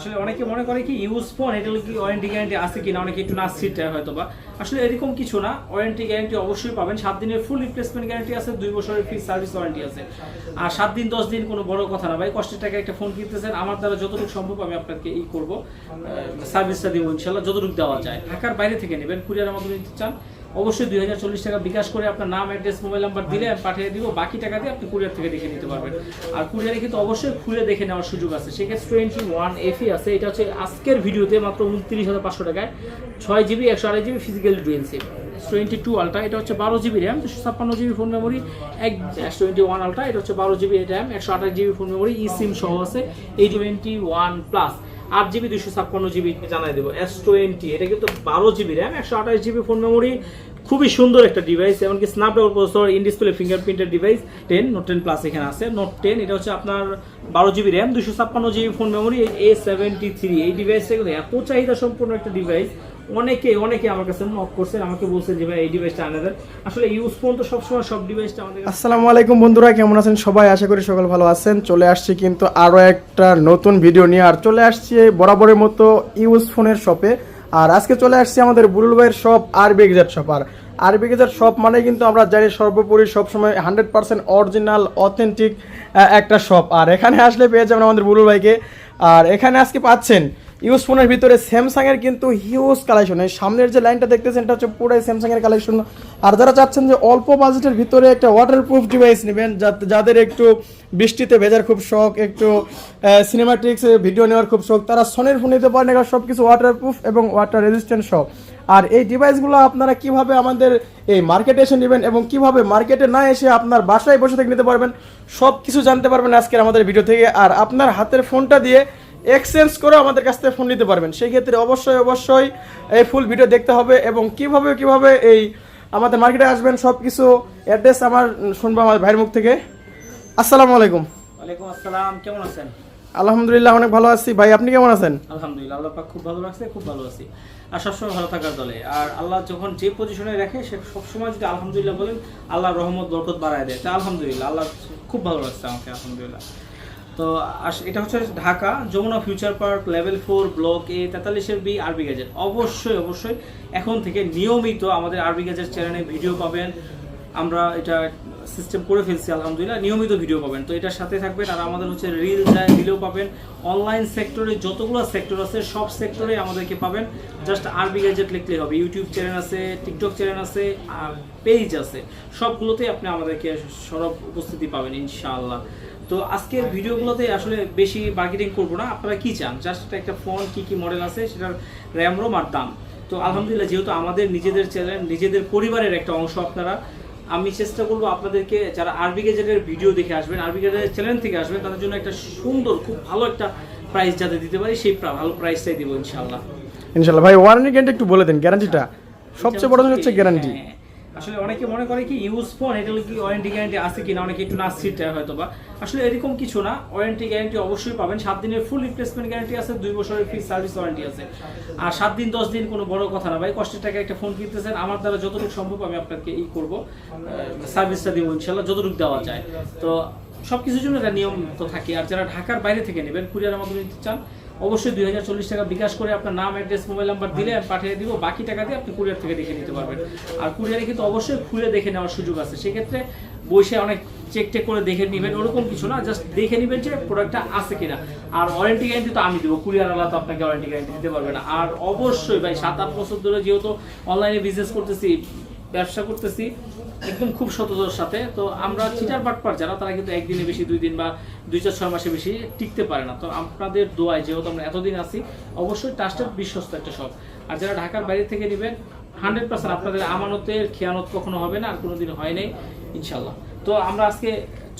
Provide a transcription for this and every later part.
আসলে অনেকে মনে করে কি ইউজ ফোন এটা কি ওয়ারেন্টি গ্যারান্টি আছে কিনা? অনেকে একটু নাস্তির হয়তো বা আসলে এরকম কিছু না ওয়ারেন্টি গ্যারান্টি অবশ্যই পাবেন। সাত দিনের ফুল রিপ্লেসমেন্ট গ্যারান্টি আছে, দুই বছরের ফ্রি সার্ভিস ওয়ারেন্টি আছে। আর সাত দিন, দশ দিন কোনো বড় কথা না ভাই, কষ্টের টাকা একটা ফোন কিনতেছেন, আমার দ্বারা যতটুকু সম্ভব আমি আপনাকে ই করব। সার্ভিসটা দিব ইনশাল্লাহ, যতটুকু দেওয়া যায়। ঢাকার বাইরে থেকে নেবেন কুরিয়ারের মাধ্যমে নিতে চান অবশ্যই দুই হাজার চল্লিশ টাকা বিকাশ করে আপনার নাম অ্যাড্রেস মোবাইল নাম্বার দিলে আমি পাঠিয়ে দিব বাকি টাকা দিয়ে আপনি কুরিয়ার থেকে দেখে নিতে পারবেন। আর কুরিয়ারে কিন্তু অবশ্যই খুলে দেখে নেওয়ার সুযোগ আছে। সেক্ষেত্রে টোয়েন্টি ওয়ান এফি আছে। এটা হচ্ছে আজকের ভিডিওতে মাত্র উনত্রিশ হাজার পাঁচশো টাকায়। ছয় জিবি একশো আড়াই GB physical dual SIM twenty two ultra এটা হচ্ছে বারো জিবি র্যাম দুশো ছাপ্পান্ন জিবি ফোন মেমোরি এক টোয়েন্টি ওয়ান আলট্রা এটা হচ্ছে বারো জিবি র্যাম একশো আঠাশ জিবি ফোন মেমোরি ই সিম সহ আছে। এই টোয়েন্টি ওয়ান প্লাস আট জিবি দুশো ছাপ্পান্ন জিবি জানাই দেবো। এস টোয়েন্টি, এটা কিন্তু বারো জিবি র্যাম, একশো আঠাশ জিবি ফোন মেমোরি, খুবই সুন্দর একটা ডিভাইস এমনকি Snapdragon processor in display ফিঙ্গারপ্রিন্টের device ten note ten plus এখানে আছে। নোট টেন এটা হচ্ছে আপনার বারো জিবি র্যাম দুশো ছাপ্পান্ন GB phone memory A seventy three এই ডিভাইসটা কিন্তু এত চাহিদা সম্পূর্ণ একটা ডিভাইস অনেকে অনেকে আমার কাছে নক করছেন আমাকে বলছেন যে, ভাই, এই ডিভাইসটা আনে দেন। আসলে ইউজ ফোন তো সবসময় সব ডিভাইসটা আমাদের আসসালামু আলাইকুম বন্ধুরা, কেমন আছেন সবাই? আশা করি সকল ভালো আছেন। চলে আসছি কিন্তু আরও একটা নতুন ভিডিও নিয়ে, আর চলে আসছি বরাবরের মতো ইউজ ফোনের শপে আর আজকে চলে আসছি আমাদের বুলুল ভাইয়ের শপ আর বিগজার শপ আর আর বিগজার শপ মানে কিন্তু আমরা জানি সর্বোপরি সবসময় হান্ড্রেড পার্সেন্ট অরিজিনাল অথেন্টিক একটা শপ আর এখানে আসলে পেয়ে যাবেন আমাদের বুলুল ভাইকে। আর এখানে আজকে পাচ্ছেন ইউজ ফোনের ভিতরে স্যামসাং এর কিন্তু হিউজ কালেকশন এই সামনের যে লাইনটা দেখতেছেন, এটা হচ্ছে পুরাই স্যামসাং এর কালেকশন আর যারা চাচ্ছেন যে অল্প বাজেটের ভিতরে একটা ওয়াটারপ্রুফ ডিভাইস নেবেন যাদের একটু বৃষ্টিতে ভেজার খুব শখ, একটু সিনেমাটিক্স ভিডিও নেওয়ার খুব শখ, তারা সোনির ফোন নিতে পারেন এগুলো সব কিছু ওয়াটারপ্রুফ এবং ওয়াটার রেজিস্ট্যান্ট সব আর এই ডিভাইসগুলো আপনারা কীভাবে আমাদের এই মার্কেটে এসে নেবেন এবং কীভাবে মার্কেটে না এসে আপনার বাসায় বসে থেকে নিতে পারবেন সব কিছু জানতে পারবেন আজকের আমাদের ভিডিও থেকে। আর আপনার হাতের ফোনটা দিয়ে এক্সচেঞ্জ করে আমাদের কাছ থেকে ফোন নিতে পারবেন। সেই ক্ষেত্রে অবশ্যই অবশ্যই এই ফুল ভিডিও দেখতে হবে এবং কীভাবে কীভাবে এই আমাদের মার্কেটে আসবেন সব কিছু অ্যাড্রেস আমার শুনব আমার ভাইয়ের মুখ থেকে। আসসালামু আলাইকুম। ওয়ালাইকুম আসসালাম কেমন আছেন? আলহামদুলিল্লাহ অনেক ভালো আছি। ভাই আপনি কেমন আছেন? আলহামদুলিল্লাহ আল্লাহ পাক খুব ভালো রাখছে খুব ভালো আছি। আর সবসময় ভালো থাকার দলে। আর আল্লাহ যখন যে পজিশনে রাখে সে সবসময় যদি আলহামদুলিল্লাহ বলেন আল্লাহ রহমত বরকত বাড়ায় দেয়। তা আলহামদুলিল্লাহ আল্লাহ খুব ভালো রাখছে আমাকে আলহামদুলিল্লাহ। তো এটা হচ্ছে Dhaka, Jamuna future park, level four, block A, তেতাল্লিশের B, RB gadget. অবশ্যই অবশ্যই এখন থেকে নিয়মিত আমাদের আরবি গ্যাজেট চ্যানেলে ভিডিও পাবেন। আমরা এটা সিস্টেম করে ফেলছি, আলহামদুলিল্লাহ, নিয়মিত ভিডিও পাবেন। তো এটার সাথে থাকবেন আর আমাদের হচ্ছে রিল যায় রিলও পাবেন। অনলাইন সেক্টরে যতগুলো সেক্টর আছে, সব সেক্টরে আমাদেরকে পাবেন। জাস্ট আরবি গ্যাজেট লিখলেই হবে। ইউটিউব চ্যানেল আছে টিকটক চ্যানেল আছে, আর পেজ আছে। সবগুলোতেই আপনি আমাদেরকে সরব উপস্থিতি পাবেন, ইনশাআল্লাহ। তো আজকের ভিডিওগুলোতে আসলে বেশি মার্কেটিং করব না। আপনারা কি চান? জাস্ট একটা ফোন কি কি মডেল আছে সেটার র্যাম রোম আর দাম। তো আলহামদুলিল্লাহ যেহেতু আমাদের নিজেদের চ্যানেল নিজেদের পরিবারের একটা অংশ আপনারা আমি চেষ্টা করব আপনাদেরকে যারা আরবি গেজেটের ভিডিও দেখে আসবেন আরবি গেজেটের চ্যানেল থেকে আসবেন তাদের জন্য একটা সুন্দর খুব ভালো একটা প্রাইস যাতে দিতে পারি সেই ভালো প্রাইসটাই দিব ইনশাল্লাহ ইনশাল্লাহ ভাই ওয়ারেন্টি গ্যারান্টি একটু বলে দেন গ্যারান্টিটা সবচেয়ে বড় হচ্ছে গ্যারান্টি আসলে অনেকে মনে করে কি ইউজ ফোন এটা কি ওয়ারেন্টি গ্যারান্টি আছে কিনা? অনেকে একটু নাস্তির হয়তো বা আসলে এরকম কিছু না ওয়ারেন্টি গ্যারান্টি অবশ্যই পাবেন। সাত দিনের ফুল রিপ্লেসমেন্ট গ্যারান্টি আছে, দুই বছরের ফ্রি সার্ভিস ওয়ারেন্টি আছে। আর সাত দিন, দশ দিন কোনো বড় কথা না ভাই, কষ্টের টাকা একটা ফোন কিনতেছেন, আমার দ্বারা যতটুকু সম্ভব আমি আপনাকে ই করব। সার্ভিসটা দিব ইনশাল্লাহ, যতটুকু দেওয়া যায়। তো সব কিছুর জন্য একটা নিয়ম তো থাকে। আর যারা ঢাকার বাইরে থেকে নেবেন কুরিয়ার মাধ্যমে নিতে চান অবশ্যই দুই হাজার চল্লিশ টাকা বিকাশ করে আপনার নাম অ্যাড্রেস মোবাইল নাম্বার দিলে আমি পাঠিয়ে দিব। বাকি টাকা দিয়ে আপনি কুরিয়ার থেকে দেখে নিতে পারবেন। আর কুরিয়ারে কিন্তু অবশ্যই খুলে দেখে নেওয়ার সুযোগ আছে। সেক্ষেত্রে বসে অনেক চেক টেক করে দেখে নেবেন। ওরকম কিছু না জাস্ট দেখে নেবেন যে প্রোডাক্টটা আছে কিনা। আর ওয়ারেন্টি গ্যারান্টি তো আমি দেবো। কুরিয়ার আলাদা তো আপনাকে ওয়ারেন্টি গ্যারান্টি দিতে পারবে না। আর অবশ্যই ভাই, সাত আট বছর ধরে যেহেতু অনলাইনে বিজনেস করতেছি ব্যবসা করতেছি একদম খুব সততার সাথে। তো আমরা চিটার বাটপার যারা তারা কিন্তু একদিনে বেশি দুই দিন বা দুই চার ছয় মাসে বেশি টিকতে পারে না। তো আপনাদের দোয়ায় যেহেতু আমরা এতদিন আছি অবশ্যই ট্রাস্টেড বিশ্বস্ত একটা শপ আর যারা ঢাকার বাইরে থেকে নেবেন হান্ড্রেড পার্সেন্ট আপনাদের আমানতের খেয়ানত কখনো হবে না আর কোনোদিন হয় নাই ইনশাল্লাহ তো আমরা আজকে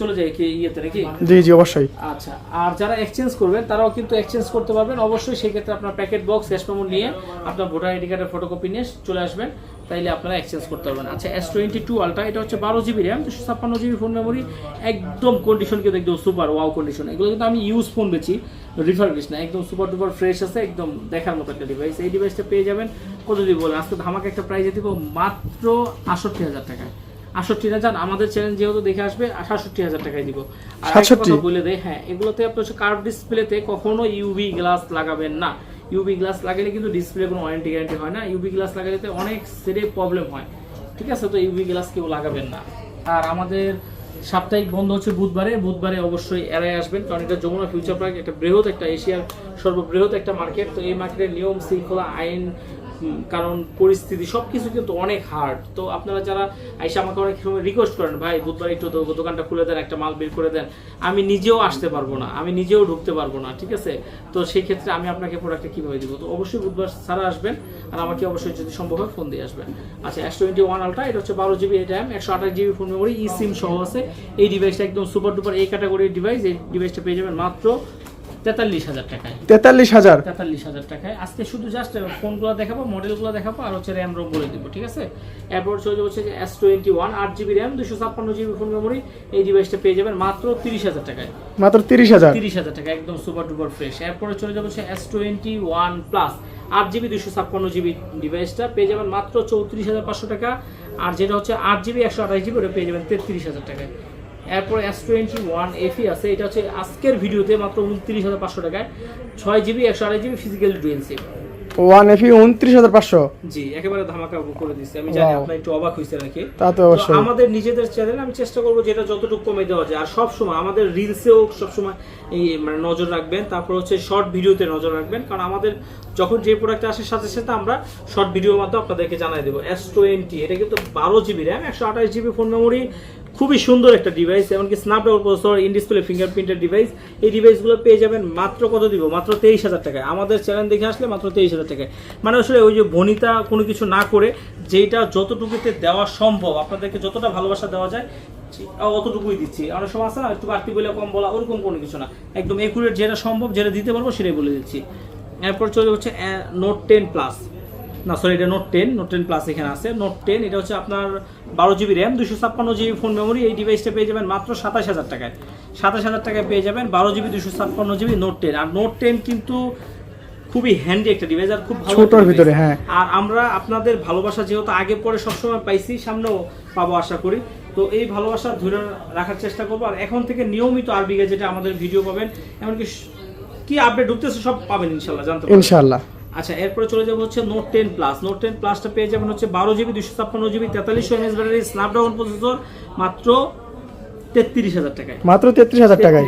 চলে যাই কি ইয়েতে নাকি? জি জি অবশ্যই। আচ্ছা আর যারা এক্সচেঞ্জ করবেন তারাও কিন্তু এক্সচেঞ্জ করতে পারবেন। অবশ্যই সেই ক্ষেত্রে আপনার প্যাকেট বক্স ক্যাশ মেমো নিয়ে আপনার ভোটার আইডি কার্ডের ফটোকপি নিয়ে চলে আসবেন। তাইলে আপনারা এক্সচেঞ্জ করতে পারবেন। আচ্ছা এস টোয়েন্টি টু আলট্রা এটা হচ্ছে বারো জিবি র্যাম দুশো ছাপ্পান্ন জিবি ফোন মেমোরি একদম কন্ডিশন কিন্তু একদম সুপার ওয়াও কন্ডিশন এগুলো কিন্তু আমি ইউজ ফোন বেছি রিফারবিশ না একদম সুপার ডুপার ফ্রেশ আছে একদম দেখার মতো একটা ডিভাইস এই ডিভাইসটা পেয়ে যাবেন কত দিব বলেন আজকে ধামাকে একটা প্রাইজে দিব মাত্র আটষট্টি হাজার টাকায়। আটষট্টি হাজার আমাদের চ্যানেল যেহেতু দেখে আসবে সাতষট্টি হাজার টাকায় দিব। আর 67 একটা কথা বলে দেয় হ্যাঁ এগুলোতে আপনার হচ্ছে কার্ভ ডিসপ্লেতে কখনো ইউভি গ্লাস লাগাবেন না। ইউভি গ্লাস লাগালে কিন্তু ডিসপ্লে কোনো ওয়ারেন্টি গ্যারান্টি হয় না। ইউবি গ্লাস লাগালে অনেক সেরে প্রবলেম হয়। ঠিক আছে? তো ইউবি গ্লাস কেউ লাগাবেন না। আর আমাদের সাপ্তাহিক বন্ধ হচ্ছে বুধবারে। বুধবারে অবশ্যই এড়াই আসবেন। কারণ এটা যমুনা ফিউচার পার্ক একটা বৃহৎ একটা এশিয়ার সর্ববৃহৎ একটা মার্কেট তো এই মার্কেটের নিয়ম, শৃঙ্খলা, আইন কারণ পরিস্থিতি সব কিছু কিন্তু অনেক হার্ড তো আপনারা যারা আইসা আমাকে অনেক সময় রিকোয়েস্ট করেন, ভাই, বুধবার একটু দোকানটা খুলে দেন, একটা মাল বের করে দেন। আমি নিজেও আসতে পারব না, আমি নিজেও ঢুকতে পারব না, ঠিক আছে? তো সেই ক্ষেত্রে আমি আপনাকে প্রোডাক্টটা কীভাবে দিব? তো অবশ্যই বুধবার ছাড়া আসবেন আর আমাকে অবশ্যই যদি সম্ভব হয় ফোন দিয়ে আসবেন। আচ্ছা এস টোয়েন্টি ওয়ান আলট্রা এটা হচ্ছে বারো জিবি এটা একশো আঠাশ জিবি ফোন মেমোরি ই সিম সহ আছে। এই ডিভাইসটা একদম সুপার ডুপার এই ক্যাটাগরির ডিভাইস এই ডিভাইসটা পেয়ে যাবেন মাত্র তেতাল্লিশ হাজার টাকায়। তেতাল্লিশ হাজার? তেতাল্লিশ হাজার টাকায়। আজকে শুধু জাস্ট ফোনগুলো দেখাবো মডেলগুলো দেখাবো আর হচ্ছে র্যাম রোম বলে দিব ঠিক আছে? এরপর চলে হচ্ছে যে এস টোয়েন্টি ওয়ান আট জিবি র্যাম দুশো ছাপ্পান্ন জিবি ফোন মেমোরি এই ডিভাইসটা পেয়ে যাবেন মাত্র তিরিশ হাজার টাকায়। মাত্র তিরিশ হাজার? তিরিশ হাজার টাকা একদম সুপার ডুপার ফ্রেশ এরপরে চলে যাব হচ্ছে এস টোয়েন্টি ওয়ান প্লাস আট জিবি দুশো ছাপ্পান্ন জিবি ডিভাইসটা পেয়ে যাবেন মাত্র চৌত্রিশ হাজার পাঁচশো টাকা। আর যেটা হচ্ছে আট জিবি একশো আঠাশ জিবি ওটা পেয়ে যাবেন তেত্রিশ হাজার টাকায়। এরপর এস টোয়েন্টি ওয়ান এফি আছে এটা হচ্ছে আজকের ভিডিওতে মাত্র উনত্রিশ হাজার পাঁচশো টাকায়। ছয় জিবি একশো আঠাশ GB physical dual SIM one FE উনত্রিশ হাজার পাঁচশো? জি একেবারে ধামাকা করে দিচ্ছি। আমি জানি আপনার একটু অবাক হয়েছে নাকি তা তো অবশ্যই। আমাদের নিজেদের চ্যানেল আমি চেষ্টা করব যেটা যতটুকু কমে দেওয়া যায়। আর সব সময় আমাদের রিলসেও সবসময় এই মানে নজর রাখবেন। তারপর হচ্ছে শর্ট ভিডিওতে নজর রাখবেন। কারণ আমাদের যখন যে প্রোডাক্ট আসে, সাথে সাথে আমরা শর্ট ভিডিওর মাধ্যমে আপনাদেরকে জানাই দেবো। এস টোয়েন্টি এটা কিন্তু বারো জিবি র্যাম একশো আঠাশ জিবি ফোন মেমোরি খুবই সুন্দর একটা ডিভাইস এমনকি স্ন্যাপড্রাগন প্রসেসর ইন ডিসপ্লে ফিঙ্গারপ্রিন্টের ডিভাইস এই ডিভাইসগুলো পেয়ে যাবেন মাত্র কত দিব? মাত্র তেইশ হাজার টাকায়। আমাদের চ্যানেল দেখে আসলে মাত্র তেইশ হাজার টাকায়। মানে আসলে ওই যে বনিতা কোনো কিছু না করে যেটা যতটুকুতে দেওয়া সম্ভব, আপনাদেরকে যতটা ভালোবাসা দেওয়া যায় অতটুকুই দিচ্ছি। অনেক সময় আছে না, একটু বাড়তি বলে কম বলা, ওরকম কোনো কিছু না। একদম একুরেট যেটা সম্ভব, যেটা দিতে পারব, সেটাই বলে দিচ্ছি। এরপর চলে হচ্ছে নোট টেন প্লাস না সরি এটা note ten note ten plus এখানে আছে। নোট টেন এটা হচ্ছে আপনার বারো জিবি র্যাম দুশো ছাপ্পান্ন জিবি ফোন মেমোরি এই ডিভাইসটা পেয়ে যাবেন মাত্র সাতাশ হাজার টাকায়। সাতাশ হাজার টাকায় পেয়ে যাবেন বারো জিবি দুশো ছাপ্পান্ন জিবি নোট টেন আর নোট টেন কিন্তু খুবই হ্যান্ডি একটা ডিভাইস আর খুব ভালো ছোটর ভিতরে, হ্যাঁ। আর আমরা আপনাদের ভালোবাসা যেহেতু আগে পরে সবসময় পাইছি সামনেও পাবো আশা করি। তো এই ভালোবাসা ধরে রাখার চেষ্টা করব। আর এখন থেকে নিয়মিত আরবিগে যেটা আমাদের ভিডিও পাবেন। এমনকি কি আপডেট ঢুকতেছে সব পাবেন ইনশাল্লাহ জানতে পারবেন। ইনশাল্লাহ আচ্ছা এরপরে চলে যাব হচ্ছে note ten plus note ten প্লাসটা পেয়ে যাবেন হচ্ছে বারো জিবি দুশো ছাপ্পান্ন জিবি তেতাল্লিশশো এমএস ব্যাটারি স্ন্যাপড্রাগন প্রসেসর মাত্র তেত্রিশ হাজার টাকায়। মাত্র তেত্রিশ হাজার টাকায়?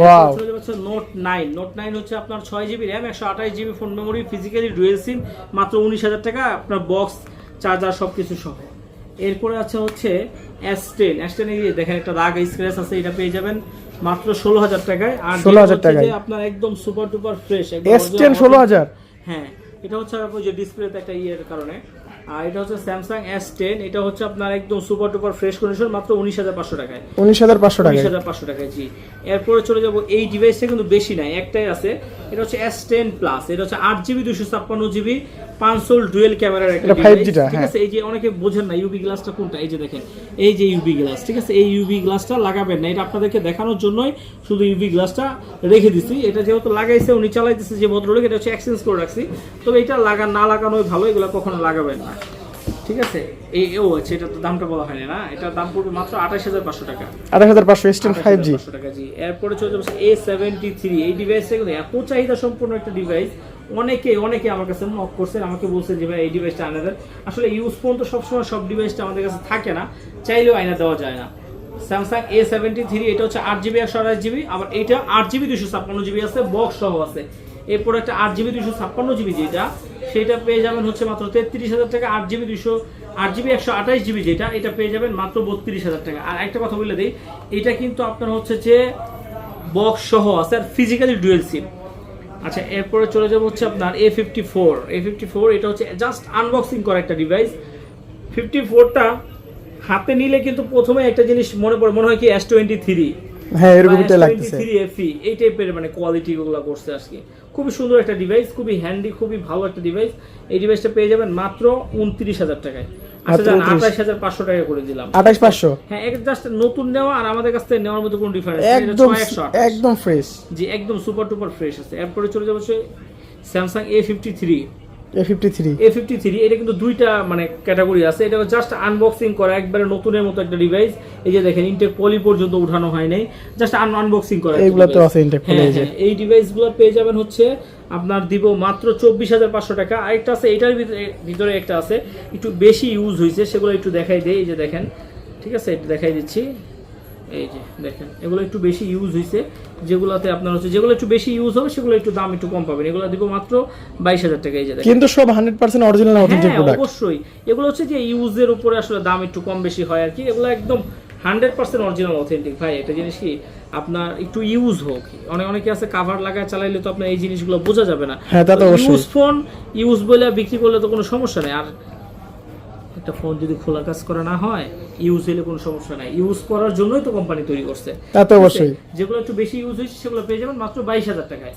ওয়াও। চলে যাবে হচ্ছে নোট নাইন নোট নাইন হচ্ছে আপনার ছয় জিবি র্যাম একশো আঠাশ GB phone memory physically dual SIM মাত্র উনিশ হাজার টাকা আপনার বক্স চার্জার সব কিছু সহ। এরপরে আছে হচ্ছে এস টেন এস টেন দেখেন একটা দাগ স্ক্র্যাচ আছে এটা পেয়ে যাবেন। মাত্র ষোলো হাজার টাকায়। আর 16,000 যেটা টাকায়। যে আপনার একদম super tuper fresh S ten ষোলো হাজার। হ্যাঁ এটা হচ্ছে আপনার ওই যে ডিসপ্লেতে একটা ইয়ের কারণে। আর এটা হচ্ছে স্যামসাং এস টেন এটা হচ্ছে আপনার একদম সুপার টুপার ফ্রেশ কন্ডিশন মাত্র উনিশ হাজার পাঁচশো টাকায়। উনিশ হাজার পাঁচশো উনিশ টাকায় হাজার পাঁচশো টাকায় জি। এরপরে চলে যাব এই ডিভাইসটা কিন্তু বেশি নাই একটাই আছে। এটা হচ্ছে এস টেন প্লাস এটা হচ্ছে আট জিবি দুশো ছাপ্পান্ন জিবি পাঁচশোল ডুয়েল ক্যামেরার একটা এটা 5G ঠিক হ্যাঁ। আছে? এই যে অনেকে বোঝেন না ইউবি গ্লাসটা কোনটা? এই যে দেখেন এই যে ইউবি গ্লাস ঠিক আছে? এই ইউবি গ্লাসটা লাগাবেন না এটা আপনাদেরকে দেখানোর জন্যই শুধু ইউবি গ্লাসটা রেখে দিছি। এটা যেহেতু লাগাইছে উনি চালাইতেছে যে ভদ্রলোক এটা হচ্ছে এক্সচেঞ্জ করে রাখছি। তবে এটা লাগা না লাগানোই ভালো এগুলো কখনো লাগাবেন না। ঠিক আছে? এই ও আচ্ছা এটা তো দামটা বলা হয়নি না? এটার দাম পড়বে মাত্র আঠাশ হাজার পাঁচশো টাকা। আঠাশ হাজার পাঁচশো এস টেন ফাইভ জি টাকা জি। এরপরে চলে যাচ্ছে এ সেভেন্টি থ্রি এই ডিভাইসটা কিন্তু এত চাহিদা সম্পূর্ণ একটা ডিভাইস অনেকে অনেকে আমার কাছে নক করছেন, আমাকে বলছেন যে ভাই, এই ডিভাইসটা আনা দেন। আসলে ইউজ ফোন তো সবসময় সব ডিভাইসটা আমাদের কাছে থাকে না, চাইলেও আয়না দেওয়া যায় না। স্যামসাং এ সেভেন্টি থ্রি এটা হচ্ছে আট জিবি একশো আঠাশ জিবি আবার এইটা আট জিবি দুশো ছাপ্পান্ন জিবি আছে বক্স সহ আছে। এরপর একটা আট জিবি দুশো ছাপ্পান্ন জিবি যেটা, সেটা পেয়ে যাবেন হচ্ছে মাত্র তেত্রিশ হাজার টাকা, আট জিবি দুশো আট জিবি একশো আঠাশ জিবি যেটা, এটা পেয়ে যাবেন মাত্র বত্রিশ হাজার টাকা। আর একটা কথা বলে দিই, এটা কিন্তু আপনার হচ্ছে যে বক্স সহ আছে, আর ফিজিক্যালি ডুয়েল সিম আচ্ছা এরপরে চলে যাব হচ্ছে আপনার A fifty four A fifty four এটা হচ্ছে জাস্ট আনবক্সিং করা একটা ডিভাইস ফিফটি ফোরটা হাতে নিলে কিন্তু প্রথমে একটা জিনিস মনে পড়ে মনে হয় কি এস টোয়েন্টি থ্রি হ্যাঁ এরকমটাই লাগতেছে। থ্রি এফি এই টাইপের মানে কোয়ালিটি গুলো করছে আজকে। খুবই সুন্দর একটা ডিভাইস খুবই হ্যান্ডি খুবই ভালো একটা ডিভাইস এই ডিভাইসটা পেয়ে যাবেন মাত্র উনত্রিশ হাজার টাকায়। আচ্ছা আঠাশ হাজার পাঁচশো টাকা করে দিলাম। পাঁচশো? হ্যাঁ নতুন নেওয়া আর আমাদের কাছ থেকে নেওয়ার মধ্যে কোনো ডিফারেন্স একদম একদম ফ্রেশ জি একদম সুপার টুপার ফ্রেশ আছে। এরপরে চলে যাব স্যামসাং এ ফিফটি থ্রি এটা কিন্তু দুইটা মানে ক্যাটাগরি আছে। এটা জাস্ট আনবক্সিং করা একবারে নতুনের মতো একটা ডিভাইস এই যে দেখেন ইনটেক পলি পর্যন্ত উঠানো হয় নাই। জাস্ট আনবক্সিং করা এইগুলো তো আছে poly, হ্যাঁ, এই যে। হ্যাঁ, পেয়ে যাবেন হচ্ছে আপনার দিব মাত্র চব্বিশ হাজার পাঁচশো টাকা। আরেকটা আছে এটার ভিতরে- একটা আছে। একটু বেশি ইউজ হয়েছে সেগুলো একটু দেখাই দেয় এই যে দেখেন ঠিক আছে একটু দেখাই দিচ্ছি। এই যে দেখেন এগুলো একটু বেশি ইউজ হয়েছে। যেগুলোতে আপনার হচ্ছে যেগুলো একটু বেশি ইউজ হবে সেগুলো একটু দাম একটু কম পাবেন। এগুলো দিব মাত্র বাইশ হাজার টাকা এই যে কিন্তু সব হান্ড্রেড পার্সেন্ট অরিজিনাল প্রোডাক্ট অবশ্যই। এগুলো হচ্ছে যে ইউজের উপরে আসলে দাম একটু কম বেশি হয় আর কি। এগুলো একদম হান্ড্রেড পার্সেন্ট অরিজিনাল অথেন্টিক ভাই একটা জিনিস কি আপনার একটু ইউজ হোক। অনেক অনেকে আছে কাভার লাগায় চালাইলে তো আপনার এই জিনিসগুলো বোঝা যাবে না। হ্যাঁ, তা তো অবশ্যই। ইউজ ফোন ইউজ বলে বিক্রি করলে তো কোনো সমস্যা নেই। আর একটা ফোন যদি খোলা কাজ করা না হয় ইউজ হলে কোনো সমস্যা নাই। ইউজ করার জন্যই তো কোম্পানি তৈরি করছে। তা তো অবশ্যই। যেগুলো একটু বেশি ইউজ হয়েছে সেগুলো পেয়ে যাবেন মাত্র বাইশ হাজার টাকায়।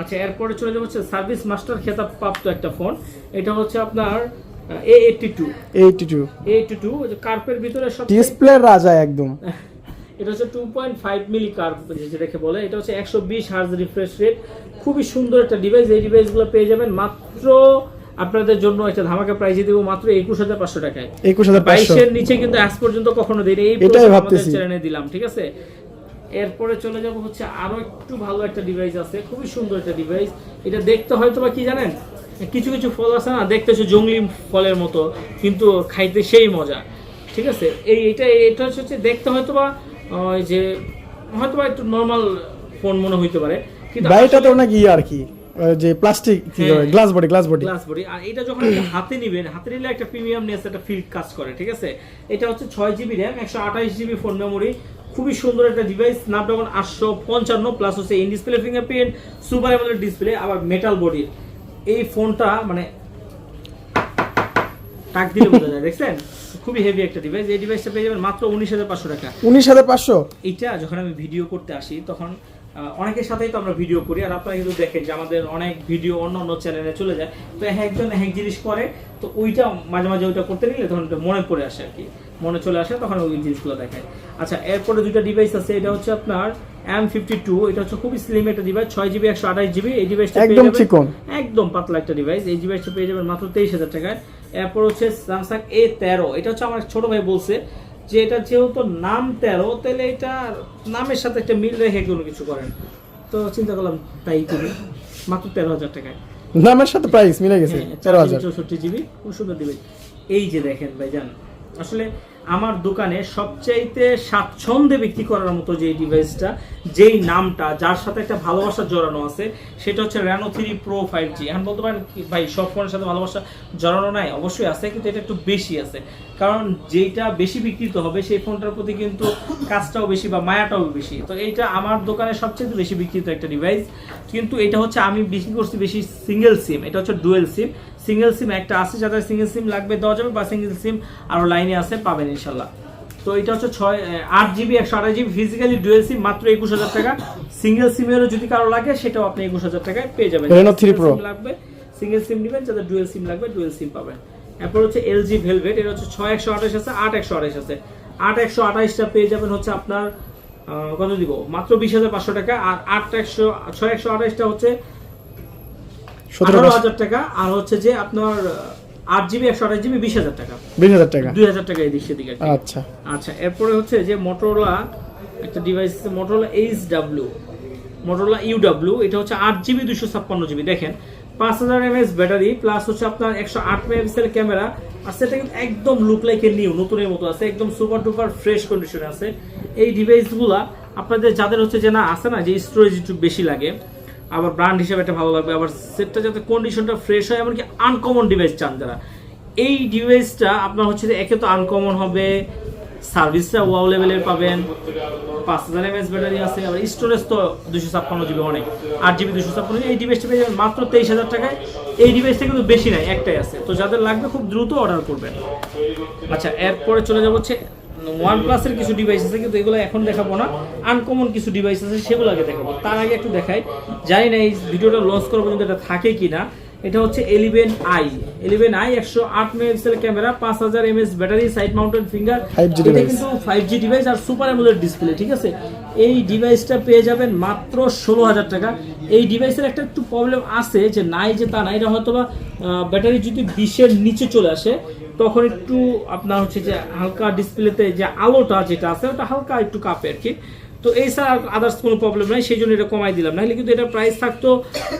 আচ্ছা এরপরে চলে যাব হচ্ছে সার্ভিস মাস্টার খেতাব প্রাপ্ত একটা ফোন এটা হচ্ছে আপনার A eighty two eighty two eighty two কার্পের ভিতরে সব ডিসপ্লে রাজা একদম। এটা হচ্ছে two point five milli curve যেটাকে বলে। এটা হচ্ছে একশো বিশ হার্জ রিফ্রেশ রেট খুবই সুন্দর একটা ডিভাইস এই ডিভাইসগুলো পেয়ে যাবেন মাত্র আপনাদের জন্য একটা ধামাকা প্রাইজে দেবো মাত্র একুশ হাজার পাঁচশো টাকায়। একুশ হাজার বাইশের নিচে কিন্তু আজ পর্যন্ত কখনো দিইনি। এই আমাদের চ্যানেলে দিলাম ঠিক আছে? এরপরে চলে যাব হচ্ছে আরও একটু ভালো একটা ডিভাইস আছে খুবই সুন্দর একটা ডিভাইস এটা দেখতে হয়তো বা কি জানেন? কিছু কিছু ফল আছে না দেখতে হচ্ছে জঙ্গলি ফলের মতো কিন্তু খাইতে সেই মজা ঠিক আছে? এই এটা এটা হচ্ছে দেখতে হয়তো বা যে হয়তো বা একটু নর্মাল ফোন মনে হইতে পারে। কিন্তু বাইটা তো নাকি আর কি? যে plastic. Glass body glass body glass body আর এটা যখন হাতে নিবেন হাতে নিলে একটা প্রিমিয়াম নেস একটা ফিল কাজ করে ঠিক আছে? এটা হচ্ছে ছয় জিবি র্যাম একশো আঠাশ জিবি ফোন মেমোরি খুবই সুন্দর একটা ডিভাইস স্ন্যাপড্রাগন আটশো পঞ্চান্ন প্লাস হচ্ছে in display fingerprint super AMOLED display আবার মেটাল বডির এই ফোনটা মানে টাক দিলে বোঝা যায় দেখছেন? খুবই হেভি একটা ডিভাইস এই ডিভাইসটা পেয়ে যাবেন মাত্র উনিশ হাজার পাঁচশো টাকা। উনিশ হাজার পাঁচশো? এইটা যখন আমি ভিডিও করতে আসি তখন অনেকের সাথেই তো আমরা ভিডিও করি আর আপনারা কিন্তু দেখেন যে আমাদের অনেক ভিডিও অন্য অন্য চ্যানেলে চলে যায়। তো এক একজন এক জিনিস করে তো ওইটা মাঝে মাঝে ওইটা করতে নিলে তখন মনে পড়ে আসে আর কি। মনে চলে আসে তখন ওই জিনিসগুলো দেখায়। আচ্ছা এরপরে দুইটা ডিভাইস আছে এটা হচ্ছে আপনার এম ফিফটি টু এটা হচ্ছে খুবই স্লিম একটা ডিভাইস ছয় জিবি একশো আঠাশ জিবি এই ডিভাইসটা একদম চিকন। একদম পাতলা একটা ডিভাইস এই ডিভাইসটা পেয়ে যাবেন মাত্র তেইশ হাজার টাকায়। এরপর হচ্ছে স্যামসাং এ তেরো এটা হচ্ছে আমার ছোট ভাই বলছে যে এটা যেহেতু নাম তেরো তাহলে এটা নামের সাথে একটা মিল রেখে কোনো কিছু করেন। তো চিন্তা করলাম তাই করি মাত্র তেরো হাজার টাকায়। নামের সাথে প্রাইস মিলে গেছে হ্যাঁ, তেরো হাজার। চৌষট্টি জিবি খুব সুন্দর দিবে এই যে দেখেন ভাই যান আসলে আমার দোকানে সবচাইতে স্বাচ্ছন্দ্যে বিক্রি করার মতো যে ডিভাইসটা যেই নামটা, যার সাথে একটা ভালোবাসা জড়ানো আছে, সেটা হচ্ছে Reno three pro five G এখন বলতে পারেন ভাই, সব ফোনের সাথে ভালোবাসা জড়ানো নাই? অবশ্যই আছে, কিন্তু এটা একটু বেশি আছে। কারণ যেইটা বেশি বিক্রিত হবে, সেই ফোনটার প্রতি কিন্তু কাজটাও বেশি বা মায়াটাও বেশি। তো এইটা আমার দোকানে সবচেয়ে বেশি বিক্রিত একটা ডিভাইস কিন্তু এটা হচ্ছে আমি বিক্রি করছি বেশি সিঙ্গেল সিম এটা হচ্ছে ডুয়েল সিম সিঙ্গেল সিম একটা আছে যাদের সিঙ্গেল সিম লাগবে দেওয়া যাবে বা সিঙ্গেল সিম আরও লাইনে আছে পাবেন ইনশাল্লাহ। তো এটা হচ্ছে ছয় আট জিবি একশো আঠাশ জিবি ফিজিক্যালি ডুয়েল সিম মাত্র একুশ হাজার টাকা। সিঙ্গেল সিমেরও যদি কারও লাগে সেটাও আপনি একুশ হাজার টাকায় পেয়ে যাবেন। Reno 3 Single Pro। SIM লাগবে সিঙ্গেল সিম নেবেন যাদের ডুয়েল সিম লাগবে ডুয়েল সিম পাবেন। এরপর হচ্ছে এলজি ভেলভেট এটা হচ্ছে ছয় একশো আঠাশ আছে আট একশো আঠাশ আছে। আট একশো আঠাশটা পেয়ে যাবেন হচ্ছে আপনার কত দিব? মাত্র বিশ হাজার পাঁচশো টাকা আর আট একশো ছয় একশো আঠাশটা হচ্ছে সতেরো হাজার টাকা আর হচ্ছে যে আপনার আট জিবি একশো আঠাশ জিবি বিশ হাজার টাকা। বিশ হাজার টাকা। দুই হাজার টাকা এদিক সেদিকে আচ্ছা। আচ্ছা এরপরে হচ্ছে যে মোটরোলা একটা device Motorola H W Motorola U W এটা হচ্ছে আট জিবি দুশো ছাপ্পান্ন জিবি। দেখেন পাঁচ হাজার এমএস ব্যাটারি প্লাস হচ্ছে আপনার একশো আট মেগাপিক্সেল ক্যামেরা আর সেটা কিন্তু একদম লুক লাইক এ নিউ নতুনের মতো আছে একদম সুপার ডুপার ফ্রেশ কন্ডিশনে আছে। এই ডিভাইসগুলা আপনাদের যাদের হচ্ছে যে না আছে না যে স্টোরেজ একটু বেশি লাগে আবার ব্র্যান্ড হিসেবে একটা ভালো লাগবে, আবার সেটটা যাতে কন্ডিশনটা ফ্রেশ হয়, এমনকি আনকমন ডিভাইস চান যারা। এই ডিভাইসটা আপনার হচ্ছে একে তো আনকমন হবে সার্ভিসটা ওয়াও লেভেলের পাবেন, পাঁচ হাজার এমএস ব্যাটারি আছে, আবার স্টোরেজ তো দুশো ছাপ্পান্ন জিবি অনেক, আট জিবি দুশো ছাপ্পান্ন এই ডিভাইসটা পেয়ে যাবেন মাত্র তেইশ হাজার টাকায়। এই ডিভাইসটা কিন্তু বেশি নাই, একটাই আছে। তো যাদের লাগবে খুব দ্রুত অর্ডার করবেন। আচ্ছা এরপরে চলে যাব হচ্ছে ওয়ান প্লাসের কিছু ডিভাইস আছে কিন্তু এগুলো এখন দেখাবো না। আনকমন কিছু ডিভাইস আছে সেগুলো আগে দেখাবো। তার আগে একটু দেখাই। জানি না এই ভিডিওটা লঞ্চ করার পর্যন্ত এটা থাকে কিনা। এটা হচ্ছে এলিভেন আই এলিভেন আই একশো আট মেগাপিক্সেল ক্যামেরা পাঁচ হাজার MS battery side mounted finger 5G এটা কিন্তু ফাইভ জি ডিভাইস আর সুপার অ্যামোলেড ডিসপ্লে ঠিক আছে? এই ডিভাইসটা পেয়ে যাবেন মাত্র ষোলো হাজার টাকা। এই ডিভাইসের একটা একটু প্রবলেম আছে যে নাই যে তা নাই এটা হয়তো বা ব্যাটারি যদি বিশের নিচে চলে আসে তখন একটু আপনার হচ্ছে যে হালকা ডিসপ্লেতে যে আলোটা যেটা আছে ওটা হালকা একটু কাঁপে আর কি তো এই ছাড়া আদার্স কোনো প্রবলেম নাই সেই জন্য এটা কমাই দিলাম। নাহলে কিন্তু এটা প্রাইস থাকতো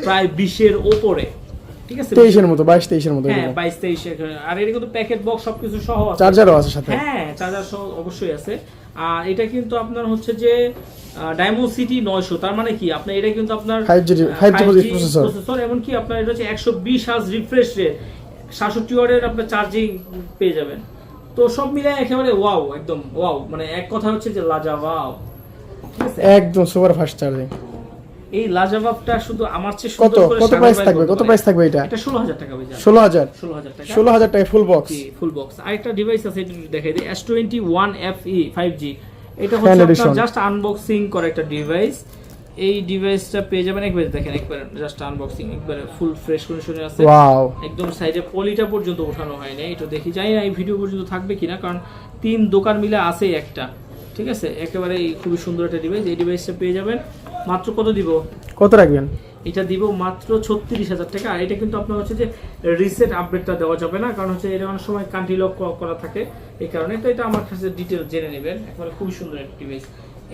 প্রায় বিশের ওপরে। ঠিক আছে? তেইশের মতো বাইশ তেইশের মতো হ্যাঁ বাইশ আর এটা কিন্তু প্যাকেট বক্স সবকিছু সহ চার্জারও আছে সাথে। হ্যাঁ চার্জার সহ অবশ্যই আছে। আর এটা কিন্তু আপনার হচ্ছে যে ডায়মন্ড সিটি নয়শো তার মানে কি? আপনার এটা কিন্তু আপনার 5G 5G প্রসেসর এমন কি আপনার এটা হচ্ছে একশো বিশ হাজ রিফ্রেশ রেট সাতষট্টি ওয়ার্ডের আপনার চার্জিং পেয়ে যাবেন। তো সব মিলে একেবারে ওয়াও একদম ওয়াও মানে এক কথা হচ্ছে যে লাজা ওয়াও একদম সুপার ফাস্ট চার্জিং এই লাজাবাবটা শুধু আমার চেয়ে কত? সুন্দর করে কত প্রাইস থাকবে? কত প্রাইস থাকবে এটা? এটা ষোলো হাজার টাকা ভাই ষোলো হাজার। ষোলো টাকা? ষোলো হাজার টাকা ফুল বক্স ফুল বক্স আরেকটা ডিভাইস আছে এটা দেখাই দিই S twenty one F E five G এটা হচ্ছে। আপনার জাস্ট আনবক্সিং করা একটা ডিভাইস এই ডিভাইসটা পেয়ে যাবেন একবারে দেখেন একবার জাস্ট আনবক্সিং একবারে ফুল ফ্রেশ কন্ডিশনে আছে। ওয়াও একদম সাইডে পলিটা পর্যন্ত ওঠানো হয় না এটা দেখি জানি না এই ভিডিও পর্যন্ত থাকবে কিনা কারণ তিন দোকান মিলে আছেই একটা। ঠিক আছে? একেবারে খুবই সুন্দর একটা ডিভাইস এই ডিভাইসটা পেয়ে যাবেন। মাত্র কত দিব? কত রাখবেন? এটা দিব মাত্র ছত্রিশ হাজার টাকা। আর এটা কিন্তু আপনার হচ্ছে যে রিসেট আপডেটটা দেওয়া যাবে না কারণ হচ্ছে এটা অনেক সময় কান্ট্রি লক করা থাকে এই কারণে। তো এটা আমার কাছে ডিটেল জেনে নেবেন। একবারে খুবই সুন্দর একটা ডিভাইস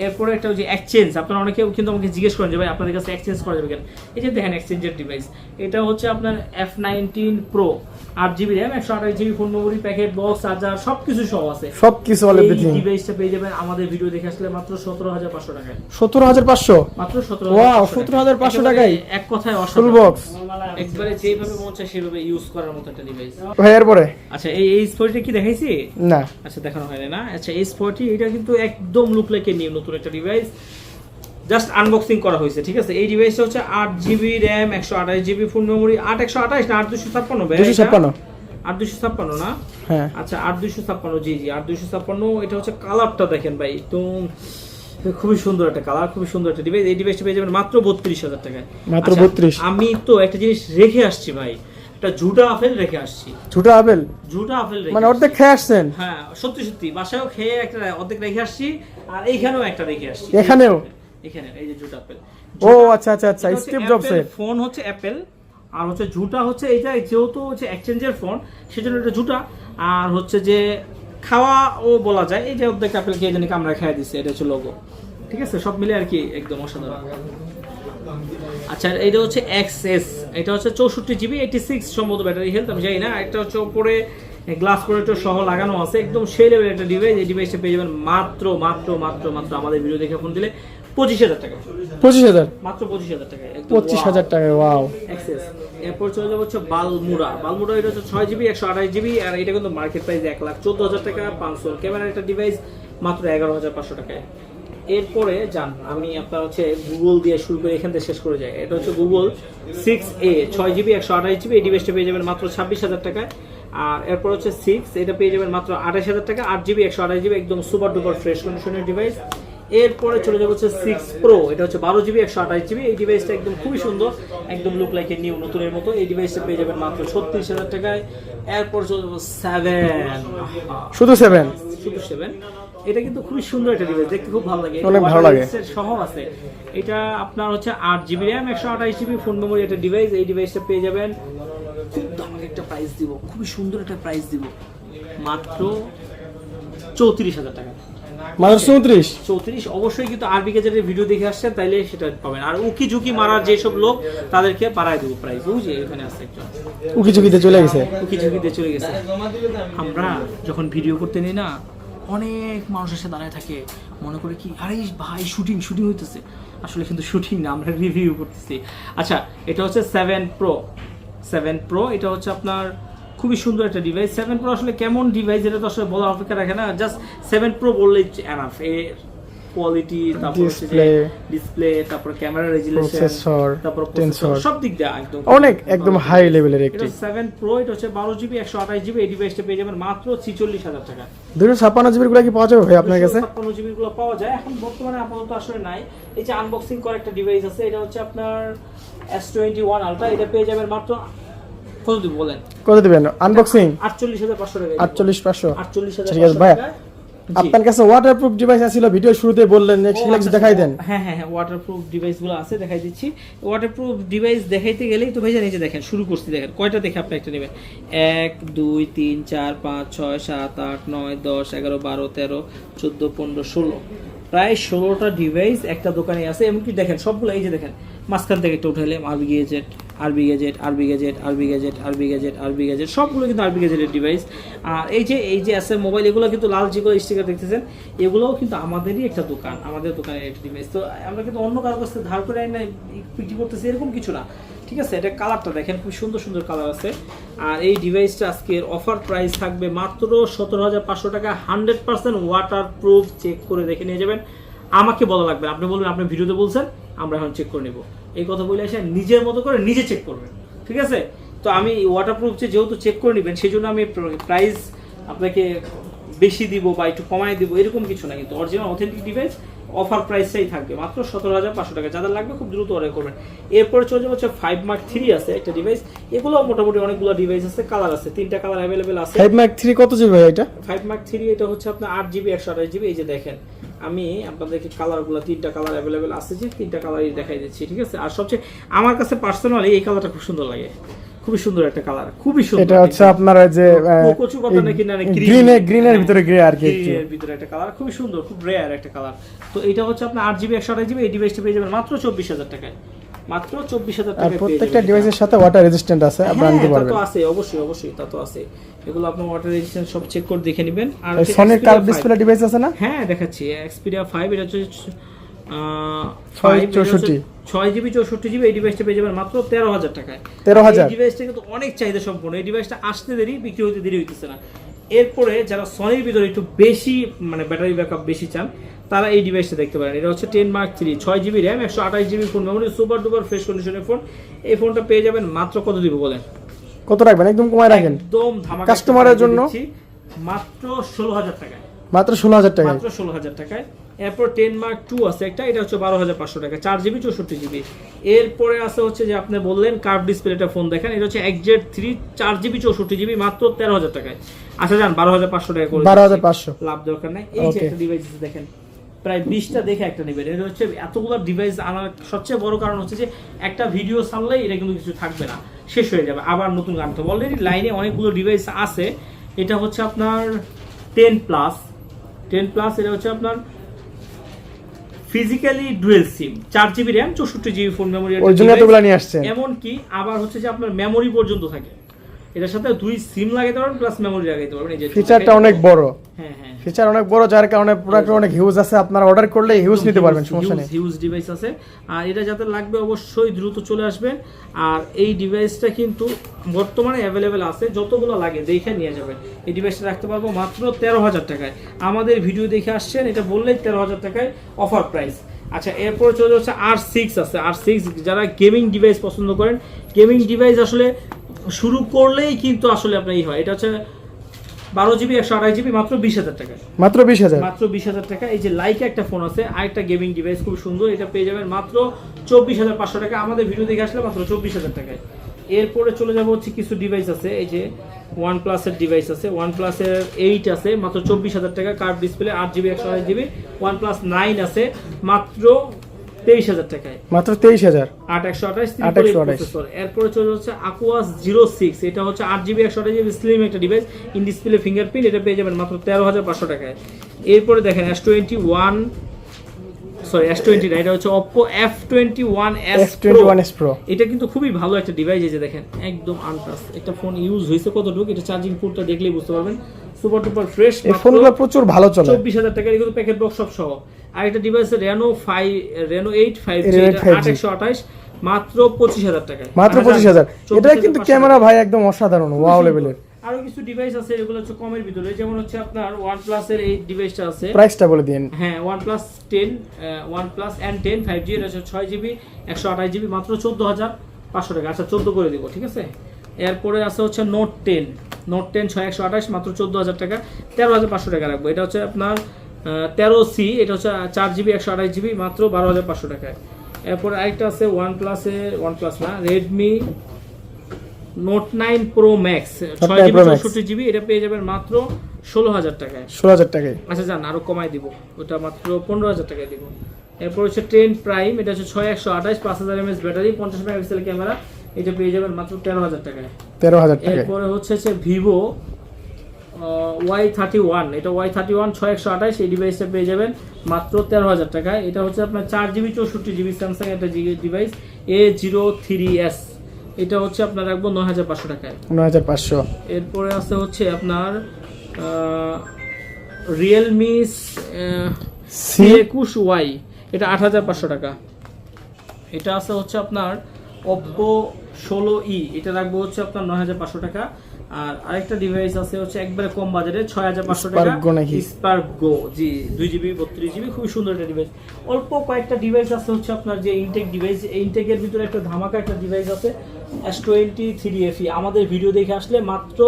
এরপরে একটা যে এক্সচেঞ্জ আপনারা অনেকেও কিন্তু আমাকে জিজ্ঞেস করেন যে ভাই আপনাদের কাছে এক্সচেঞ্জ করা যাবে কেন? এই যে দেখেন এক্সচেঞ্জের ডিভাইস এটা হচ্ছে আপনার এফ নাইনটিন প্রো আট জিবি র্যাম একশো আঠাশ GB phone memory packet box charger সব কিছু সহ আছে এই ডিভাইসটা পেয়ে যাবেন আমাদের ভিডিও দেখে আসলে মাত্র সতেরো হাজার পাঁচশো টাকায়। সতেরো হাজার পাঁচশো? মাত্র সতেরো Wow, 17,500 টাকায়? এক কথায় ফুল অসাধারণ বক্স একবারে যেভাবে মন চায় সেভাবে ইউজ করার মতো একটা ডিভাইস ভাই এরপরে? আচ্ছা এই এই স্পোর্টটা কি দেখাইছি? না। আচ্ছা দেখানো হয়নি না। আচ্ছা এই স্পোর্টটি এটা কিন্তু একদম লুক লাইক নিউ নতুন একটা ডিভাইস জাস্ট আনবক্সিং করা হয়েছে ঠিক আছে? এই ডিভাইসটা হচ্ছে আট জিবি র্যাম একশো আঠাশ জিবি ফুল মেমোরি আট একশো আঠাশ না আট দুশো ছাপ্পান্ন দুশো ছাপ্পান্ন। আট দুশো ছাপ্পান্ন না? হ্যাঁ। আচ্ছা আট দুশো ছাপ্পান্ন জি জি আট দুশো ছাপ্পান্ন এটা হচ্ছে কালারটা দেখেন ভাই একদম খুবই সুন্দর একটা কালার খুবই সুন্দর একটা ডিভাইস এই ডিভাইসটা পেয়ে যাবেন মাত্র বত্রিশ হাজার টাকায়। মাত্র আচ্ছা, 32 আমি তো একটা জিনিস রেখে আসছি ভাই একটা ঝুটা আপেল রেখে আসছি। ছোট আপেল? ঝুটা আপেল মানে অর্ধেক খেয়ে আসছেন? হ্যাঁ সত্যি সত্যি বাসায়ও খেয়ে একটা অর্ধেক রেখে আসছি আর এইখানেও একটা রেখে আসছি। এখানেও? এখানে এই যে ঝুটা আপেল। ও আচ্ছা আচ্ছা আচ্ছা স্টিভ জবসের ফোন হচ্ছে অ্যাপেল আর হচ্ছে ঝুটা হচ্ছে এটা যেহেতু হচ্ছে এক্সচেঞ্জের ফোন সেজন্য এটা ঝুটা আর হচ্ছে যে খাওয়া ও বলা যায়। এই যে অর্ধেক অ্যাপেল খেয়ে জানি কামড়া দিচ্ছে এটা হচ্ছে লোগো ঠিক আছে? সব মিলে আর কি একদম অসাধারণ। আচ্ছা এটা হচ্ছে এক্সএস এটা হচ্ছে চৌষট্টি জিবি এইটি সিক্স সম্ভবত ব্যাটারি হেলথ আমি জানি না। একটা হচ্ছে উপরে গ্লাস প্রোটেক্টর সহ লাগানো আছে। একদম সেই লেভেল একটা ডিভাইস এই ডিভাইসটা পেয়ে যাবেন মাত্র মাত্র মাত্র মাত্র আমাদের ভিডিও দেখে ফোন দিলে। পঁচিশ হাজার টাকা। পঁচিশ হাজার? মাত্র পঁচিশ হাজার টাকা পঁচিশ হাজার টাকায় ওয়াও অ্যাক্সেস এরপর চলে যাব হচ্ছে বালমুড়া। বালমুড়া এটা হচ্ছে ছয় জিবি একশো আঠাশ জিবি আর এটা কিন্তু মার্কেট প্রাইস এক লাখ চোদ্দ হাজার টাকা। পাঁচশো ক্যামেরার একটা ডিভাইস মাত্র এগারো হাজার পাঁচশো টাকায়। এরপরে যান আমি আপনার হচ্ছে গুগল দিয়ে শুরু করে এখান থেকে শেষ করে যাই। এটা হচ্ছে গুগল সিক্স এ ছয় জিবি একশো আঠাশ জিবি এই ডিভাইসটা পেয়ে যাবেন মাত্র ছাব্বিশ হাজার টাকায়। আর এরপর হচ্ছে সিক্স এটা পেয়ে যাবেন মাত্র আঠাশ হাজার টাকা আট জিবি একশো আঠাশ জিবি একদম সুপার ডুপার ফ্রেশ কন্ডিশনের ডিভাইস এরপরে চলে যাব হচ্ছে সিক্স প্রো এটা হচ্ছে বারো জিবি একশো আঠাশ জিবি এই ডিভাইসটা একদম খুবই সুন্দর একদম লুক লাইক নিউ নতুনের মতো। এই ডিভাইসটা পেয়ে যাবেন মাত্র ছত্রিশ হাজার টাকায়। এরপর চলে যাব সেভেন শুধু সেভেন শুধু সেভেন এটা কিন্তু খুবই সুন্দর একটা ডিভাইস দেখতে খুব ভালো লাগে। অনেক ভালো লাগে। সহ আছে। এটা আপনার হচ্ছে আট জিবি র্যাম একশো আঠাশ জিবি ফোন মেমোরি একটা ডিভাইস এই ডিভাইসটা পেয়ে যাবেন। খুব দামের একটা প্রাইস দিব। খুবই সুন্দর একটা প্রাইস দিব। মাত্র চৌত্রিশ হাজার টাকা। মাত্র চৌত্রিশ। চৌত্রিশ। অবশ্যই কিন্তু আরবি গেজেটের ভিডিও দেখে আসছেন তাইলে সেটা পাবেন। আর উকি ঝুঁকি মারার যেসব লোক তাদেরকে বাড়ায় দেবো প্রাইস এখানে একজন। উকি চুকিতে চলে গেছে। উকি ঝুঁকিতে চলে গেছে। আমরা যখন ভিডিও করতে নিই না অনেক মানুষ এসে দাঁড়ায় থাকে। মনে করে কি আরে ভাই শুটিং শুটিং হইতেছে। আসলে কিন্তু শুটিং না আমরা রিভিউ করতেছি। আচ্ছা এটা হচ্ছে সেভেন প্রো সেভেন প্রো এটা হচ্ছে আপনার খুবই সুন্দর একটা ডিভাইস সেভেন প্রো আসলে কেমন ডিভাইস এটা তো আসলে বলার অপেক্ষা রাখে না। জাস্ট সেভেন প্রো বললেই এনাফ এর কোয়ালিটি তারপর ডিসপ্লে তারপর ক্যামেরা রেজুলেশন তারপর। সব দিক দিয়ে একদম অনেক একদম হাই লেভেলের একটি এটা সেভেন প্রো এটা হচ্ছে বারো জিবি একশো আঠাশ জিবি এই ডিভাইসটা পেয়ে যাবেন মাত্র ছিচল্লিশ হাজার টাকা। দুশো ছাপ্পান্ন জিবিরগুলা কি পাওয়া যাবে ভাই আপনার কাছে? ছাপ্পান্ন জিবি গুলো পাওয়া যায়। এখন বর্তমানে আপাতত আসলে নাই। এই যে আনবক্সিং করা একটা ডিভাইস আছে এটা হচ্ছে আপনার এস টোয়েন্টি ওয়ান আলট্রা এটা পেয়ে যাবেন মাত্র কত দিব বলেন। কত দিবেন। আনবক্সিং আটচল্লিশ হাজার পাঁচশো টাকা আটচল্লিশ পাঁচশো? আটচল্লিশ হাজার ঠিক আছে ভাইয়া। আপনার কাছে ওয়াটারপ্রুফ ডিভাইস আছিল ভিডিও শুরুতে বললেন সেগুলো কিছু আচ্ছা, দেখাই দেন। হ্যাঁ হ্যাঁ হ্যাঁ ওয়াটারপ্রুফ ডিভাইসগুলো আছে দেখাই দিচ্ছি। ওয়াটারপ্রুফ ডিভাইস দেখাইতে গেলেই তো এই দেখেন শুরু করছি দেখেন কয়টা দেখে আপনি একটা নেবেন? এক দুই তিন চার পাঁচ ছয় সাত আট নয় দশ এগারো বারো তেরো চোদ্দ পনেরো ষোলো। প্রায় ষোলোটা ডিভাইস একটা দোকানে আছে এমনকি দেখেন সবগুলো এই যে দেখেন মাঝখান থেকে একটা উঠাইলে আরবি গেজেট আরবি গেজেট আরবি গেজেট আরবি গেজেট আরবি গেজেট আরবি গেজেট সবগুলো কিন্তু আরবি গেজেটের ডিভাইস আর এই যে এই যে আছে মোবাইল এগুলো কিন্তু লাল যেগুলো স্টিকার দেখতেছেন, এগুলোও কিন্তু আমাদেরই একটা দোকান, আমাদের দোকানের একটা ডিভাইস তো আমরা কিন্তু অন্য কারও কাছ থেকে ধার করে না বিক্রি করতেছি, এরকম কিছু না। ঠিক আছে? এটা কালারটা দেখেন খুব সুন্দর সুন্দর কালার আছে। আর এই ডিভাইসটা আজকের অফার প্রাইস থাকবে মাত্র সতেরো হাজার পাঁচশো টাকা hundred percent waterproof check করে দেখে নিয়ে যাবেন। আমাকে বলা লাগবে আপনি বলবেন, আপনি ভিডিওতে বলছেন আমরা এখন চেক করে নেব। এই কথা বলে এসে নিজের মতো করে নিজে চেক করবেন ঠিক আছে? তো আমি ওয়াটারপ্রুফ যে যেহেতু চেক করে নেবেন সেই জন্য আমি প্রাইস আপনাকে বেশি দিব বা একটু কমায় দিব এরকম কিছু না। কিন্তু অরিজিনাল অথেন্টিক ডিভাইস অফার প্রাইসটাই থাকবে। মাত্র সতেরো হাজার পাঁচশো টাকা। যাদের লাগবে খুব দ্রুত অর্ডার করবেন। এরপরে চলে যাবে হচ্ছে ফাইভ মার্ক থ্রি আছে একটা ডিভাইস এগুলো মোটামুটি অনেকগুলো ডিভাইস আছে কালার আছে। তিনটা কালার অ্যাভেলেবেল আছে। ফাইভ মার্ক থ্রি কত জিবি ভাই এটা? ফাইভ মার্ক থ্রি এটা হচ্ছে আপনার আট জিবি একশো আঠাশ জিবি এই যে দেখেন আমি আপনাদেরকে কালারগুলো তিনটা কালার অ্যাভেলেবেল আছে যে তিনটা কালারই দেখাই দিচ্ছি ঠিক আছে? আর সবচেয়ে আমার কাছে পার্সোনালি এই কালারটা খুব সুন্দর লাগে। খুবই সুন্দর একটা কালার খুবই সুন্দর এটা হচ্ছে আপনার যে কচু পাতা নাকি না, গ্রিন গ্রিন এর ভিতরে গ্রে আর কি এর ভিতরে একটা কালার খুবই সুন্দর খুব রেয়ার একটা কালার তো এটা হচ্ছে আপনার আরজিবি জিবি একশো আঠাশ জিবি এই ডিভাইসটা পেয়ে যাবেন মাত্র চব্বিশ হাজার টাকায়। মাত্র চব্বিশ হাজার আর টাকায় প্রত্যেকটা ডিভাইসের সাথে ওয়াটার রেজিস্ট্যান্ট আছে আপনারা হ্যাঁ নিতে তা পারবেন। তো আছে অবশ্যই অবশ্যই তা তো আছে। এগুলো আপনার ওয়াটার রেজিস্ট্যান্স সব চেক করে দেখে নেবেন। আর সনির কার্ভ ডিসপ্লে ডিভাইস আছে না? হ্যাঁ দেখাচ্ছি এক্সপিরিয়া ফাইভ এটা হচ্ছে ছয় চৌষট্টি। ছয় জিবি চৌষট্টি জিবি এই ডিভাইসটা পেয়ে যাবেন মাত্র তেরো হাজার টাকায়। 13,000 এই ডিভাইসটা কিন্তু অনেক চাহিদা সম্পূর্ণ এই ডিভাইসটা আসতে দেরি বিক্রি হতে দেরি হইতেছে না। এরপরে যারা সনির ভিতরে একটু বেশি মানে ব্যাটারি ব্যাকআপ বেশি চান তারা এই ডিভাইসটা দেখতে পারেন। এটা হচ্ছে টেন মার্ক থ্রি ছয় জিবি র্যাম একশো আঠাশ GB phone memory super duper fresh কন্ডিশনের ফোন এই ফোনটা পেয়ে যাবেন মাত্র কত দিব বলেন? কত রাখবেন? একদম কমায় রাখেন। একদম কাস্টমারের জন্য? মাত্র ষোলো হাজার টাকায়। মাত্র ষোলো হাজার টাকায়? মাত্র ষোলো হাজার টাকায়। এরপর টেন মার্ক টু আছে একটা এটা হচ্ছে বারো হাজার পাঁচশো টাকা। চার জিবি চৌষট্টি জিবি এরপরে আছে হচ্ছে যে আপনি বললেন কার্ভ ডিসপ্লেটা ফোন দেখেন এটা হচ্ছে এক একজেড থ্রি চার জিবি চৌষট্টি জিবি মাত্র তেরো হাজার টাকায়। আচ্ছা যান বারো হাজার পাঁচশো টাকা করে বারো হাজার পাঁচশো। লাভ দরকার নাই। এই যে একটা ডিভাইস দেখেন। প্রায় বিশটা দেখে একটা নেবেন। এটা হচ্ছে এতগুলো ডিভাইস আনার সবচেয়ে বড় কারণ হচ্ছে যে একটা ভিডিও ছাড়লেই এটা কিন্তু কিছু থাকবে না। শেষ হয়ে যাবে। আবার নতুন গান তো অলরেডি লাইনে অনেকগুলো ডিভাইস আছে। এটা হচ্ছে আপনার টেন প্লাস টেন প্লাস এটা হচ্ছে আপনার ফিজিক্যালি ডুয়েল সিম চার জিবি র্যাম চৌষট্টি জিবি ফোন মেমোরি ওই জন্য এতগুলো নিয়ে আসছেন এমনকি আবার হচ্ছে যে আপনার মেমোরি পর্যন্ত থাকে। এটার সাথে দুই সিম লাগাইতে পারবেন প্লাস মেমোরি লাগাইতে পারবেন। এই যে ফিচারটা অনেক বড়। হ্যাঁ হ্যাঁ। ফিচার অনেক বড় যার কারণে প্রোডাক্ট অনেক হিউজ আছে। আপনারা অর্ডার করলে হিউজ নিতে পারবেন সমস্যা নেই। হিউজ ডিভাইস আছে। আর এটা যাতে লাগবে অবশ্যই দ্রুত চলে আসবেন আর এই ডিভাইসটা কিন্তু বর্তমানে অ্যাভেলেবেল আছে যতগুলো লাগে দেখে নিয়ে যাবেন। এই ডিভাইসটা রাখতে পারব মাত্র তেরো হাজার টাকায়। আমাদের ভিডিও দেখে আসছেন এটা বললেই তেরো হাজার টাকায় অফার প্রাইস আচ্ছা এরপরে চলে যাচ্ছে আর সিক্স আছে। আর সিক্স যারা গেমিং ডিভাইস পছন্দ করেন গেমিং ডিভাইস আসলে শুরু করলেই কিন্তু আসলে আপনার এই হয়। এটা হচ্ছে বারো জিবি একশো আঠাশ জিবি মাত্র বিশ হাজার টাকায় মাত্র বিশ হাজার? মাত্র বিশ হাজার টাকা। এই যে লাইকা একটা ফোন আছে আরেকটা গেমিং ডিভাইস খুব সুন্দর এটা পেয়ে যাবেন মাত্র চব্বিশ হাজার পাঁচশো টাকা। আমাদের ভিডিও দেখে আসলে মাত্র চব্বিশ হাজার টাকায়। এরপরে চলে যাব হচ্ছে কিছু ডিভাইস আছে এই যে ওয়ান প্লাসের ডিভাইস আছে। ওয়ান প্লাসের এইট আছে মাত্র চব্বিশ হাজার টাকা। কার্ড ডিসপ্লে আট জিবি একশো আঠাশ জিবি। ওয়ান প্লাস নাইন আছে মাত্র তেইশ হাজার টাকায়। মাত্র তেইশ হাজার। আট একশো আঠাশ 828 প্রসেসর এরপরে চলে হচ্ছে আকুয়াস জিরো সিক্স এটা হচ্ছে আট জিবি একশো আঠাশ জিবি স্লিম একটা ডিভাইস ইন ডিসপ্লে ফিঙ্গারপ্রিন্ট এটা পেয়ে যাবেন মাত্র তেরো হাজার পাঁচশো টাকায়। এরপরে দেখেন S twenty one sorry S twenty না এটা হচ্ছে Oppo F twenty one S twenty one S pro এটা কিন্তু খুবই ভালো একটা ডিভাইস এই যে দেখেন একদম আনটাস একটা ফোন ইউজ হয়েছে কতটুকু এটা চার্জিং পোর্টটা দেখলেই বুঝতে পারবেন। সুপার টুপার ফ্রেশ এই ফোনগুলো প্রচুর ভালো চলে। চব্বিশ হাজার টাকার এগুলো প্যাকেট বক্স সব সহ। আর device Reno five Reno eight five G Reno 8 5G আট একশো আঠাশ মাত্র পঁচিশ হাজার টাকায়। মাত্র পঁচিশ হাজার। এটা কিন্তু ক্যামেরা ভাই একদম অসাধারণ ওয়াও লেভেলের আরও কিছু ডিভাইস আছে এগুলো হচ্ছে কমের ভিতরে। যেমন হচ্ছে আপনার ওয়ান প্লাসের এই ডিভাইসটা আছে। প্রাইসটা বলে দিন হ্যাঁ ফাইভ জি এটা হচ্ছে ছয় জিবি একশো আঠাশ জিবি মাত্র চোদ্দ হাজার পাঁচশো টাকা। আচ্ছা চোদ্দ করে দিব ঠিক আছে? এরপরে আছে হচ্ছে টেন নোট টেন ছয় একশো আঠাশ মাত্র চোদ্দ হাজার টাকা। তেরো হাজার পাঁচশো টাকা রাখব। এটা হচ্ছে আপনার তেরো সি এটা হচ্ছে চার জিবি একশো আঠাশ জিবি মাত্র বারো হাজার পাঁচশো টাকায়। এরপরে আরেকটা আছে ওয়ান প্লাসের ওয়ান প্লাস না Redmi note nine pro max ছয় জিবি চৌষট্টি জিবি এটা পেয়ে যাবেন মাত্র ষোলো হাজার টাকায়। ষোলো হাজার টাকায়। আচ্ছা যান আরও কমাই দিব। ওটা মাত্র পনেরো হাজার টাকায় দিব। এরপর হচ্ছে টেন প্রাইম এটা হচ্ছে ছয় একশো আঠাশ পাঁচ হাজার এমএস ব্যাটারি পঞ্চাশ মেগাপিক্সেল ক্যামেরা এটা পেয়ে যাবেন মাত্র তেরো হাজার টাকায়। তেরো হাজার এরপরে হচ্ছে হচ্ছে ভিভো ওয়াই থার্টি ওয়ান এটা ওয়াই থার্টি ওয়ান ছয় একশো আঠাশ এই ডিভাইসটা পেয়ে যাবেন মাত্র তেরো হাজার টাকায়। এটা হচ্ছে আপনার চার জিবি চৌষট্টি জিবি স্যামসাং একটা device A zero three S এটা হচ্ছে আপনার রাখব নয় হাজার পাঁচশো টাকায়। নয় হাজার পাঁচশো। এরপরে আছে হচ্ছে আপনার রিয়েলমি সি একুশ ওয়াই এটা আট হাজার পাঁচশো টাকা। এটা আছে হচ্ছে আপনার অপো ষোলো ই এটা রাখব হচ্ছে আপনার নয় হাজার পাঁচশো টাকা। আর আরেকটা ডিভাইস আছে হচ্ছে একবারে কম বাজারে ছয় হাজার পাঁচশো টাকা? স্পার্ক গো জি দুই জিবি বত্রিশ জিবি খুবই সুন্দর একটা ডিভাইস অল্প কয়েকটা ডিভাইস আছে হচ্ছে আপনার যে ইনটেক ডিভাইস ইনটেকের ভিতরে একটা ধামাকা একটা ডিভাইস আছে এস টোয়েন্টি থ্রি এফি আমাদের ভিডিও দেখে আসলে মাত্র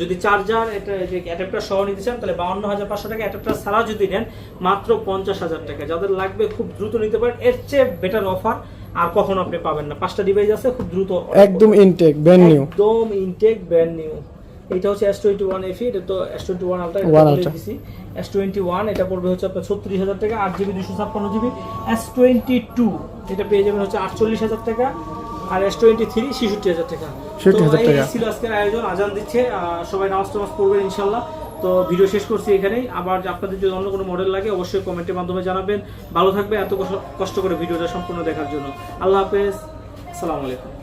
যদি চার্জার এটা অ্যাডাপ্টার সহ নিতে চান তাহলে বাউন্ন হাজার পাঁচশো টাকা অ্যাডাপ্টার ছাড়া যদি নেন মাত্র পঞ্চাশ হাজার টাকা। যাদের লাগবে খুব দ্রুত নিতে পারেন এর চেয়ে বেটার অফার আর কখনো আপনি পাবেন না। পাঁচটা ডিভাইস আছে খুব দ্রুত একদম ইনটেক ব্র্যান্ড নিউ একদম ইনটেক ব্র্যান্ড নিউ এটা হচ্ছে এস টোয়েন্টি ওয়ান এফি এটা তো S twenty one ultra Ultra। দিছি। এস টোয়েন্টি ওয়ান এটা পড়বে হচ্ছে আপনার ছত্রিশ হাজার টাকা আট জিবি দুশো ছাপ্পান্ন জিবি এস টোয়েন্টি টু এটা পেয়ে যাবেন হচ্ছে আটচল্লিশ হাজার টাকা। আর এস টোয়েন্টি থ্রি ছেষট্টি হাজার টাকা। 66,000 তো এই টাকা। ছিল আজকের আয়োজন। আজান দিচ্ছে সবাই নামাজ টামাজ পড়বেন ইনশাল্লাহ। তো ভিডিও শেষ করছি এখানেই। আবার আপনাদের যদি অন্য কোনো মডেল লাগে, অবশ্যই কমেন্টের মাধ্যমে জানাবেন। ভালো থাকবে এত কষ্ট- করে ভিডিওটা সম্পূর্ণ দেখার জন্য। আল্লাহ হাফেজ। আসসালামু আলাইকুম।